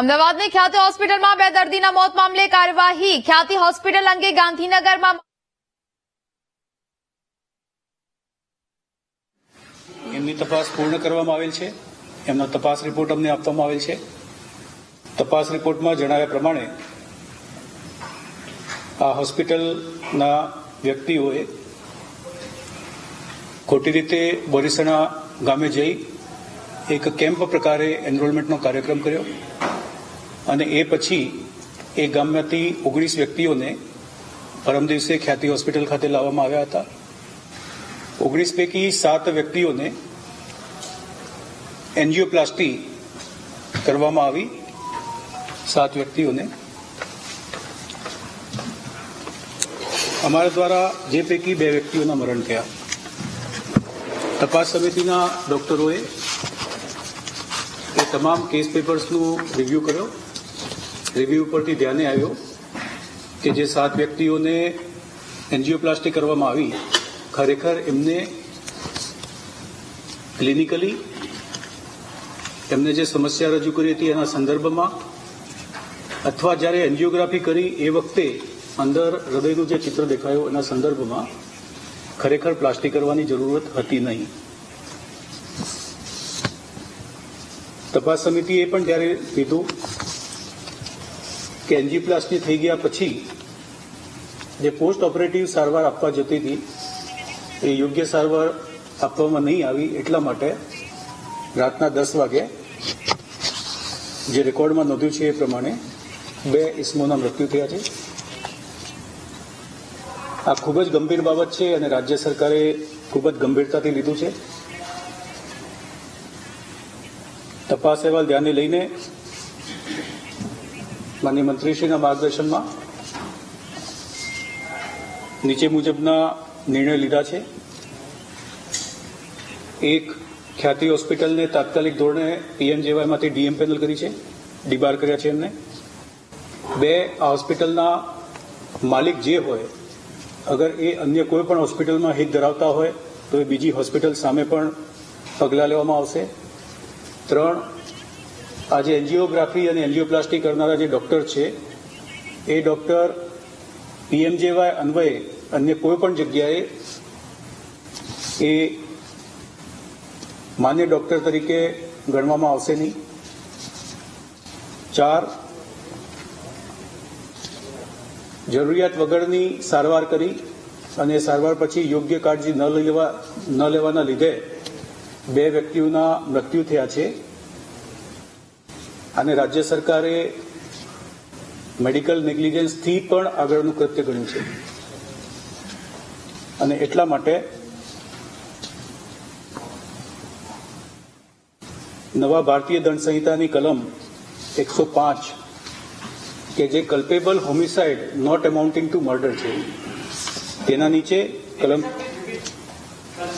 અમદાવાદની ખ્યાતિ હોસ્પિટલમાં બે દર્દીના મોત મામલે કાર્યવાહી. ખ્યાતિ હોસ્પિટલ અંગે ગાંધીનગરમાં એમની તપાસ પૂર્ણ કરવામાં આવેલ છે. એમનો તપાસ રિપોર્ટ અમને આપવામાં આવેલ છે. તપાસ રિપોર્ટમાં જણાવ્યા પ્રમાણે આ હોસ્પિટલના વ્યક્તિઓએ ખોટી રીતે બોરીસણા ગામે જઈ એક કેમ્પ પ્રકારે એનરોલમેન્ટનો કાર્યક્રમ કર્યો. અને એ પછી એ ગામમાંથી ઓગણીસ વ્યક્તિઓને પરમ દિવસે ખ્યાતિ હોસ્પિટલ ખાતે લાવવામાં આવ્યા હતા. ઓગણીસ પૈકી સાત વ્યક્તિઓને એન્જિયોપ્લાસ્ટી કરવામાં આવી. સાત વ્યક્તિઓને. અમારા દ્વારા જે પૈકી બે વ્યક્તિઓના મરણ થયા. તપાસ સમિતિના ડોક્ટરોએ એ તમામ કેસ પેપર્સનું રિવ્યૂ કર્યો. રિવ્યૂ પરથી ધ્યાને આવ્યો કે જે સાત વ્યક્તિઓને એન્જિયોપ્લાસ્ટી કરવામાં આવી, ખરેખર એમને ક્લિનિકલી એમને જે સમસ્યા રજૂ કરી હતી એના સંદર્ભમાં, અથવા જ્યારે એન્જિયોગ્રાફી કરી એ વખતે અંદર હૃદયનું જે ચિત્ર દેખાયું એના સંદર્ભમાં, ખરેખર પ્લાસ્ટિક કરવાની જરૂરત હતી નહીં. તપાસ સમિતિએ પણ ત્યારે કીધું કે એન્જીપ્લાસ્ટી થઈ ગયા પછી જે પોસ્ટ ઓપરેટિવ સારવાર આપવા જતી હતી, એ યોગ્ય સારવાર આપવામાં નહીં આવી એટલા માટે રાતના દસ વાગે જે રેકોર્ડમાં નોંધ્યું છે એ પ્રમાણે બે ઇસમોના મૃત્યુ થયા છે. આ ખૂબ જ ગંભીર બાબત છે અને રાજ્ય સરકારે ખૂબ જ ગંભીરતાથી લીધું છે. તપાસ અહેવાલ ધ્યાને લઈને માનનીય મંત્રીશ્રીના માર્ગદર્શનમાં નીચે મુજબના નિર્ણય લીધા છે. એક ખ્યાતિ હોસ્પિટલને તાત્કાલિક ધોરણે પીએમજેવાયમાંથી ડીએમ પેનલ કરી છે. ડીબાર કર્યા છે એમને. બે, આ હોસ્પિટલના માલિક જે હોય, અગર એ અન્ય કોઈ પણ હોસ્પિટલમાં હિત ધરાવતા હોય, તો એ બીજી હોસ્પિટલ સામે પણ પગલાં લેવામાં આવશે. ત્રણ આજે એન્જિયોગ્રાફી અને એન્જિયોપ્લાસ્ટી કરનારા જે ડોક્ટર છે, એ ડોક્ટર પીએમજેવાય અન્વયે અન્ય કોઈ પણ જગ્યાએ એ માન્ય ડોક્ટર તરીકે ગણવામાં આવશે નહીં. ચાર, જરૂરિયાત વગરની સારવાર કરી અને સારવાર પછી યોગ્ય કાળજી ન લેવા ન લેવાના લીધે બે વ્યક્તિઓના મૃત્યુ થયા છે. અને રાજ્ય સરકારે મેડિકલ નેગ્લિજન્સથી પણ આગળનું કૃત્ય ગણ્યું છે. અને એટલા માટે નવા ભારતીય દંડ સંહિતાની કલમ એકસો પાંચ કે જે culpable homicide not amounting to murder છે, તેના નીચે કલમ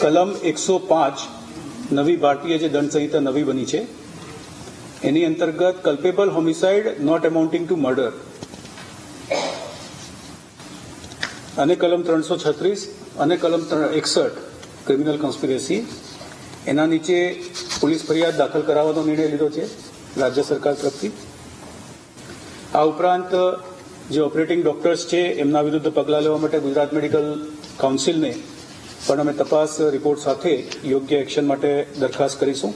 કલમ એકસો પાંચ નવી ભારતીય જે દંડ સંહિતા નવી બની છે એની અંતર્ગત culpable homicide not amounting to murder અને કલમ ત્રણસો છત્રીસ અને કલમ એકસઠ ક્રિમિનલ કોન્સ્પિરેસી એના નીચે પોલીસ ફરિયાદ દાખલ કરાવવાનો નિર્ણય લીધો છે, રાજ્ય સરકાર તરફથી. આ ઉપરાંત જે ઓપરેટિંગ ડોક્ટર્સ છે, એમના વિરુદ્ધ પગલાં લેવા માટે ગુજરાત મેડિકલ કાઉન્સિલને પણ અમે તપાસ રિપોર્ટ સાથે યોગ્ય એક્શન માટે દરખાસ્ત કરીશું.